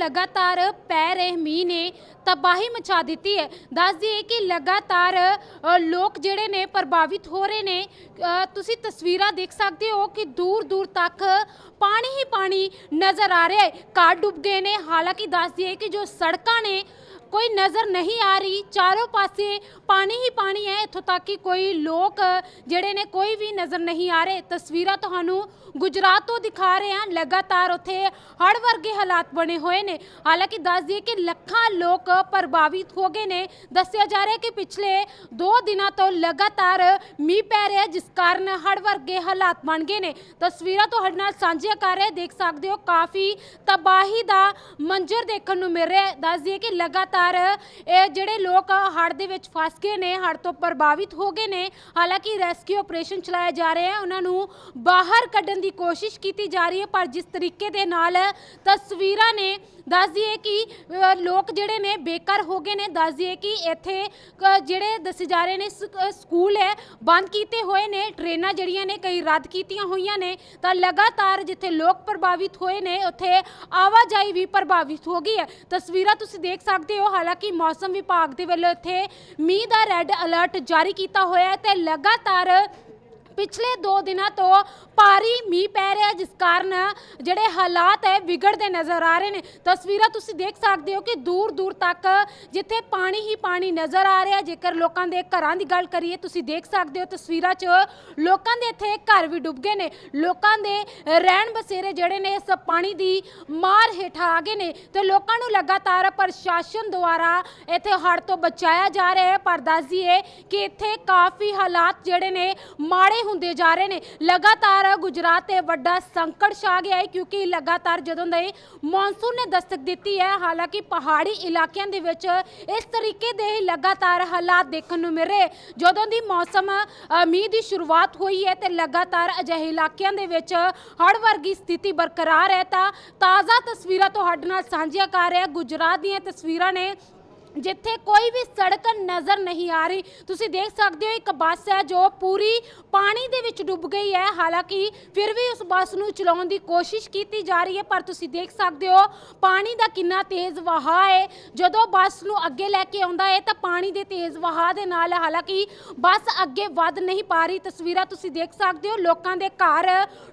ਲਗਾਤਾਰ ਪੈ ਰਹੇ ਮੀਂਹ ਨੇ ਤਬਾਹੀ ਮਚਾ ਦਿੱਤੀ ਹੈ। ਦੱਸ ਦਈਏ ਕਿ ਲਗਾਤਾਰ ਲੋਕ ਜਿਹੜੇ ਨੇ ਪ੍ਰਭਾਵਿਤ ਹੋ ਰਹੇ ਨੇ ਅ, ਤੁਸੀਂ ਤਸਵੀਰਾਂ ਦੇਖ ਸਕਦੇ ਹੋ ਕਿ ਦੂਰ ਦੂਰ ਤੱਕ ਪਾਣੀ ਹੀ ਪਾਣੀ ਨਜ਼ਰ ਆ ਰਿਹਾ ਹੈ। ਘਰ ਡੁੱਬ ਗਏ ਨੇ। ਹਾਲਾਂਕਿ ਦੱਸ ਦਈਏ ਕਿ ਜੋ ਸੜਕਾਂ ਨੇ ਕੋਈ ਨਜ਼ਰ ਨਹੀਂ ਆ ਰਹੀ। ਚਾਰੋਂ ਪਾਸੇ ਪਾਣੀ ਹੀ ਪਾਣੀ ਹੈ ਇੱਥੋਂ ਤੱਕ ਕਿ ਕੋਈ ਲੋਕ ਜਿਹੜੇ ਨੇ ਕੋਈ ਵੀ ਨਜ਼ਰ ਨਹੀਂ ਆ ਰਹੇ। ਤਸਵੀਰਾਂ ਤੁਹਾਨੂੰ ਗੁਜਰਾਤ ਤੋਂ ਦਿਖਾ ਰਹੇ ਹਾਂ। ਲਗਾਤਾਰ ਉੱਥੇ ਹੜ੍ਹ ਵਰਗੇ ਹਾਲਾਤ ਬਣੇ ਹੋਏ ਨੇ। ਹਾਲਾਂਕਿ ਦੱਸ ਦਈਏ ਕਿ ਲੱਖਾਂ ਲੋਕ ਪ੍ਰਭਾਵਿਤ ਹੋ ਗਏ ਨੇ। ਦੱਸਿਆ ਜਾ ਰਿਹਾ ਕਿ ਪਿਛਲੇ 2 ਦਿਨਾਂ ਤੋਂ ਲਗਾਤਾਰ ਮੀਂਹ ਪੈ ਰਿਹਾ ਜਿਸ ਕਾਰਨ ਹੜ੍ਹ ਵਰਗੇ ਹਾਲਾਤ ਬਣ ਗਏ ਨੇ। ਤਸਵੀਰਾਂ ਤੁਹਾਡੇ ਨਾਲ ਸਾਂਝੀਆਂ ਕਰ ਰਹੇ ਦੇਖ ਸਕਦੇ ਹੋ, ਕਾਫੀ ਤਬਾਹੀ ਦਾ ਮੰਜ਼ਰ ਦੇਖਣ ਨੂੰ ਮਿਲ ਰਿਹਾ ਹੈ। ਦੱਸ ਦਈਏ ਕਿ ਲਗਾਤਾਰ ਇਹ ਜਿਹੜੇ ਲੋਕ ਹੜ੍ਹ ਦੇ ਵਿੱਚ ਫਸ ਗਏ ਨੇ, ਹੜ੍ਹ ਤੋਂ ਪ੍ਰਭਾਵਿਤ ਹੋ ਗਏ ਨੇ। ਹਾਲਾਂਕਿ ਰੈਸਕਿਊ ਆਪਰੇਸ਼ਨ ਚਲਾਇਆ ਜਾ ਰਿਹਾ ਹੈ, ਉਹਨਾਂ ਨੂੰ ਬਾਹਰ ਕੱਢਣ ਦੀ ਕੋਸ਼ਿਸ਼ ਕੀਤੀ ਜਾ ਰਹੀ ਹੈ, ਪਰ ਜਿਸ ਤਰੀਕੇ ਦੇ ਨਾਲ ਤਸਵੀਰਾਂ ਨੇ, ਦੱਸ ਦਈਏ ਕਿ ਲੋਕ ਜਿਹੜੇ ਨੇ ਬੇਕਾਰ ਹੋ ਗਏ ਨੇ। ਦੱਸ ਦਈਏ ਕਿ ਇੱਥੇ ਜਿਹੜੇ ਦੱਸੇ ਜਾ ਰਹੇ ਨੇ ਸਕੂਲ ਹੈ, ਬੰਦ ਕੀਤੇ ਹੋਏ ਨੇ, ਟ੍ਰੇਨਾਂ ਜਿਹੜੀਆਂ ਨੇ ਕਈ ਰੱਦ ਕੀਤੀਆਂ ਹੋਈਆਂ ਨੇ। ਤਾਂ ਲਗਾਤਾਰ ਜਿੱਥੇ ਲੋਕ ਪ੍ਰਭਾਵਿਤ ਹੋਏ ਨੇ, ਉੱਥੇ ਆਵਾਜਾਈ ਵੀ ਪ੍ਰਭਾਵਿਤ ਹੋ ਗਈ ਹੈ। ਤਸਵੀਰਾਂ ਤੁਸੀਂ ਦੇਖ ਸਕਦੇ ਹੋ ਹਾਲਾਂਕਿ ਮੌਸਮ ਵਿਭਾਗ ਦੇ ਵੱਲੋਂ ਇੱਥੇ ਮੀਂਹ ਦਾ ਰੈੱਡ ਅਲਰਟ ਜਾਰੀ ਕੀਤਾ ਹੋਇਆ ਹੈ ਤੇ ਲਗਾਤਾਰ ਪਿਛਲੇ 2 ਦਿਨਾਂ ਤੋਂ ਭਾਰੀ ਮੀਂਹ ਪੈ ਰਿਹਾ ਜਿਸ ਕਾਰਨ ਜਿਹੜੇ ਹਾਲਾਤ ਹੈ, ਵਿਗੜਦੇ ਨਜ਼ਰ ਆ ਰਹੇ ਨੇ। ਤਸਵੀਰਾਂ ਤੁਸੀਂ ਦੇਖ ਸਕਦੇ ਹੋ ਕਿ ਦੂਰ ਦੂਰ ਤੱਕ ਜਿੱਥੇ ਪਾਣੀ ਹੀ ਪਾਣੀ ਨਜ਼ਰ ਆ ਰਿਹਾ ਜੇਕਰ ਲੋਕਾਂ ਦੇ ਘਰਾਂ ਦੀ ਗੱਲ ਕਰੀਏ, ਤੁਸੀਂ ਦੇਖ ਸਕਦੇ ਹੋ ਤਸਵੀਰਾਂ 'ਚ ਲੋਕਾਂ ਦੇ ਇੱਥੇ ਘਰ ਵੀ ਡੁੱਬ ਗਏ ਨੇ। ਲੋਕਾਂ ਦੇ ਰਹਿਣ ਬਸੇਰੇ ਜਿਹੜੇ ਨੇ, ਇਸ ਪਾਣੀ ਦੀ ਮਾਰ ਹੇਠਾਂ ਆ ਗਏ ਨੇ ਤੇ ਲੋਕਾਂ ਨੂੰ ਲਗਾਤਾਰ ਪ੍ਰਸ਼ਾਸਨ ਦੁਆਰਾ ਇੱਥੇ ਹੜ੍ਹ ਤੋਂ ਬਚਾਇਆ ਜਾ ਰਿਹਾ ਹੈ। ਪਰ ਦੱਸ ਦਈਏ ਕਿ ਇੱਥੇ ਕਾਫੀ ਹਾਲਾਤ ਜਿਹੜੇ ਨੇ ਮਾੜੇ ਹੁੰਦੇ ਜਾ ਰਹੇ ਨੇ। ਲਗਾਤਾਰ ਗੁਜਰਾਤ ਤੇ ਵੱਡਾ ਸੰਕਟ ਛਾ ਗਿਆ ਹੈ ਕਿਉਂਕਿ ਲਗਾਤਾਰ ਜਦੋਂ ਦੇ ਮੌਨਸੂਨ ਨੇ ਦਸਤਕ ਦਿੱਤੀ ਹੈ ਹਾਲਾਂਕਿ ਪਹਾੜੀ ਇਲਾਕਿਆਂ ਦੇ ਵਿੱਚ ਇਸ ਤਰੀਕੇ ਦੇ ਹੀ ਲਗਾਤਾਰ ਹਾਲਾਤ ਦੇਖਣ ਨੂੰ ਮਿਲ ਰਹੇ। ਜਦੋਂ ਦੀ ਮੌਸਮ ਅ, ਮੀਂਹ ਦੀ ਸ਼ੁਰੂਆਤ ਹੋਈ ਹੈ ਤੇ ਲਗਾਤਾਰ ਅਜਿਹੇ ਇਲਾਕਿਆਂ ਦੇ ਵਿੱਚ ਹੜ ਵਰਗੀ ਸਥਿਤੀ ਬਰਕਰਾਰ ਹੈ ਤਾਂ ਤਾਜ਼ਾ ਤਸਵੀਰਾਂ ਤੁਹਾਡੇ ਨਾਲ ਸਾਂਝੀਆਂ ਕਰ ਰਿਹਾ। ਗੁਜਰਾਤ ਦੀਆਂ ਤਸਵੀਰਾਂ ਨੇ ਜਿੱਥੇ ਕੋਈ ਵੀ ਸੜਕ ਨਜ਼ਰ ਨਹੀਂ ਆ ਰਹੀ। ਤੁਸੀਂ ਦੇਖ ਸਕਦੇ ਹੋ, ਇੱਕ ਬੱਸ ਹੈ ਜੋ ਪੂਰੀ ਪਾਣੀ ਦੇ ਵਿੱਚ ਡੁੱਬ ਗਈ ਹੈ। ਹਾਲਾਂਕਿ ਫਿਰ ਵੀ ਉਸ ਬੱਸ ਨੂੰ ਚਲਾਉਣ ਦੀ ਕੋਸ਼ਿਸ਼ ਕੀਤੀ ਜਾ ਰਹੀ ਹੈ, ਪਰ ਤੁਸੀਂ ਦੇਖ ਸਕਦੇ ਹੋ, ਪਾਣੀ ਦਾ ਕਿੰਨਾ ਤੇਜ਼ ਵਹਾਅ ਹੈ। ਜਦੋਂ ਬੱਸ ਨੂੰ ਅੱਗੇ ਲੈ ਕੇ ਆਉਂਦਾ ਹੈ, ਤਾਂ ਪਾਣੀ ਦੇ ਤੇਜ਼ ਵਹਾਅ ਦੇ ਨਾਲ ਹਾਲਾਂਕਿ ਬੱਸ ਅੱਗੇ ਵੱਧ ਨਹੀਂ ਪਾ ਰਹੀ। ਤਸਵੀਰਾਂ ਤੁਸੀਂ ਦੇਖ ਸਕਦੇ ਹੋ, ਲੋਕਾਂ ਦੇ ਘਰ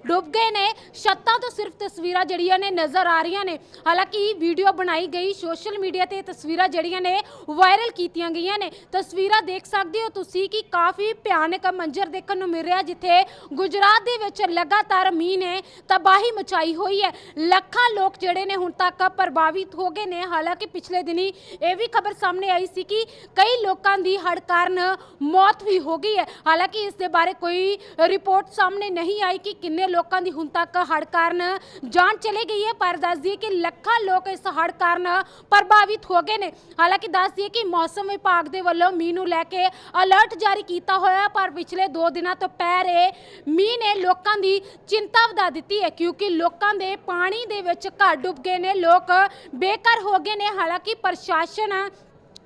ਡੁੱਬ ਗਏ ਨੇ। ਛੱਤਾਂ ਤੋਂ ਸਿਰਫ ਤਸਵੀਰਾਂ ਜਿਹੜੀਆਂ ਨੇ ਨਜ਼ਰ ਆ ਰਹੀਆਂ ਨੇ। ਹਾਲਾਂਕਿ ਵੀਡੀਓ ਬਣਾਈ ਗਈ ਸੋਸ਼ਲ ਮੀਡੀਆ ਤੇ ਤਸਵੀਰਾਂ ਜਿਹੜੀਆਂ ਨੇ ਵਾਇਰਲ ਕੀਤੀਆਂ ਗਈਆਂ ਨੇ। ਤਸਵੀਰਾਂ ਦੇਖ ਸਕਦੇ ਹੋ ਤੁਸੀਂ ਕਿ ਕਾਫੀ ਭਿਆਨਕ ਮੰਜ਼ਰ ਦੇਖਣ ਨੂੰ ਮਿਲ ਰਿਹਾ ਜਿੱਥੇ ਗੁਜਰਾਤ ਦੇ ਵਿੱਚ ਲਗਾਤਾਰ ਮੀਂਹ ਨੇ ਤਬਾਹੀ ਮਚਾਈ ਹੋਈ ਹੈ। ਲੱਖਾਂ ਲੋਕ ਜਿਹੜੇ ਨੇ ਹੁਣ ਤੱਕ ਪ੍ਰਭਾਵਿਤ ਹੋ ਗਏ ਨੇ। ਹਾਲਾਂਕਿ ਪਿਛਲੇ ਦਿਨੀ ਇਹ ਵੀ ਖਬਰ ਸਾਹਮਣੇ ਆਈ ਸੀ ਕਿ ਕਈ ਲੋਕਾਂ ਦੀ ਹੜ੍ਹ ਕਾਰਨ ਮੌਤ ਵੀ ਹੋ ਗਈ ਹੈ। ਹਾਲਾਂਕਿ ਇਸ ਦੇ ਬਾਰੇ ਕੋਈ ਰਿਪੋਰਟ ਸਾਹਮਣੇ ਨਹੀਂ ਆਈ ਕਿ ਕਿੰਨੇ ਲੋਕਾਂ ਦੀ ਹੁਣ ਤੱਕ ਹੜ ਕਾਰਨ ਜਾਨ ਚਲੇ ਗਈ ਹੈ। ਪਰ ਦੱਸ ਦਈਏ ਕਿ ਲੱਖਾਂ ਲੋਕ ਇਸ ਹੜ ਕਾਰਨ ਪ੍ਰਭਾਵਿਤ ਹੋ ਗਏ ਨੇ। ਹਾਲਾਂਕਿ ਦੱਸ ਦਈਏ ਕਿ ਮੌਸਮ ਵਿਭਾਗ ਦੇ ਵੱਲੋਂ ਮੀਂਹ ਨੂੰ ਲੈ ਕੇ ਅਲਰਟ ਜਾਰੀ ਕੀਤਾ ਹੋਇਆ ਹੈ, ਪਰ ਪਿਛਲੇ 2 ਦਿਨਾਂ ਤੋਂ ਪੈ ਰਹੇ ਮੀਂਹ ਨੇ ਲੋਕਾਂ ਦੀ ਚਿੰਤਾ ਵਧਾ ਦਿੱਤੀ ਹੈ ਕਿਉਂਕਿ ਲੋਕਾਂ ਦੇ ਪਾਣੀ ਦੇ ਵਿੱਚ ਘਰ ਡੁੱਬ ਗਏ ਨੇ ਲੋਕ ਬੇਘਰ ਹੋ ਗਏ ਨੇ। ਹਾਲਾਂਕਿ ਪ੍ਰਸ਼ਾਸਨ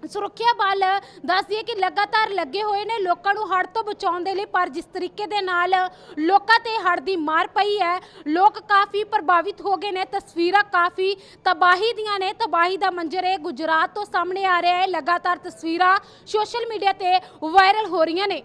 ਸੁਰੱਖਿਆ ਬਲ ਦੱਸ ਦਈਏ ਕਿ ਲਗਾਤਾਰ ਲੱਗੇ ਹੋਏ ਨੇ ਲੋਕਾਂ ਨੂੰ ਹੜ੍ਹ ਤੋਂ ਬਚਾਉਣ ਦੇ ਲਈ, ਪਰ ਜਿਸ ਤਰੀਕੇ ਦੇ ਨਾਲ ਲੋਕਾਂ ਤੇ ਹੜ੍ਹ ਦੀ ਮਾਰ ਪਈ ਹੈ, ਲੋਕ ਕਾਫੀ ਪ੍ਰਭਾਵਿਤ ਹੋ ਗਏ ਨੇ, ਤਸਵੀਰਾਂ ਕਾਫੀ ਤਬਾਹੀ ਦੀਆਂ ਨੇ, ਤਬਾਹੀ ਦਾ ਮੰਜ਼ਰ ਇਹ ਗੁਜਰਾਤ ਤੋਂ ਸਾਹਮਣੇ ਆ ਰਿਹਾ ਹੈ, ਲਗਾਤਾਰ ਤਸਵੀਰਾਂ ਸੋਸ਼ਲ ਮੀਡੀਆ ਤੇ ਵਾਇਰਲ ਹੋ ਰਹੀਆਂ ਨੇ।